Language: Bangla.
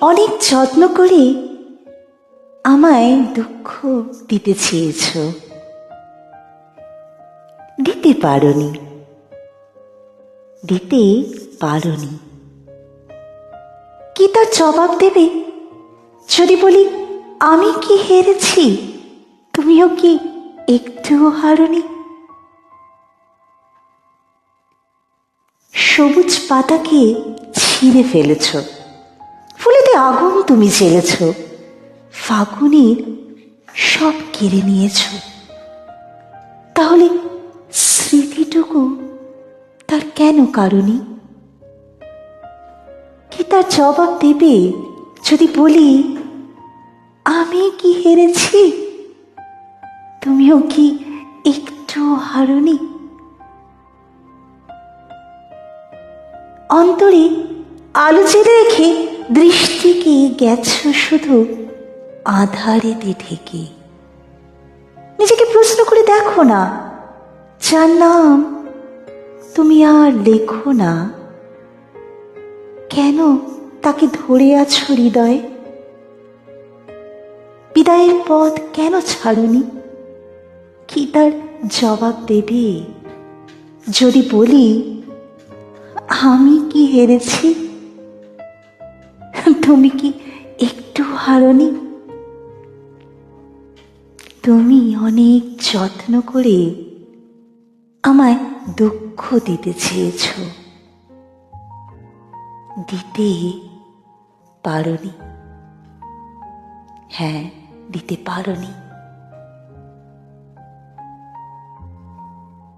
অনেক যত্ন করে আমায় দুঃখ দিতে চেয়েছ। দিতে পারনি। দিতে পারনি। কি তার জবাব দেবে? যদি বলি, আমি কি হেরেছি? তুমিও কি একটুও হারনি? সবুজ পাতাকে ছিঁড়ে ফেলেছ। আগুন তুমি জ্বেলেছ ফাগুনের সব কেড়ে নিয়েছ। তাহলে স্মৃতিটুকু তার কেন কারণই কি তার জবাব দেবে যদি বলি, আমি কি হেরেছি? তুমিও কি একটু হারনি? অন্তরে আলো জেলে রেখে দৃষ্টিকে গেছ শুধু আধারেতে ঢেকে? নিজেকে প্রশ্ন করে দেখো না। যার নাম তুমি আর লেখো না। কেন তাকে ধরে আছো হৃদয়ে? বিদায়ের পথ কেন ছাড়ুনি? কি তার জবাব দেবে? যদি বলি, আমি কি হেরেছি? তুমি কি একটু হারনি? তুমি অনেক যত্ন করে আমায় দুঃখ দিতে চেয়েছ। দিতে পারনি। হ্যাঁ দিতে পারনি।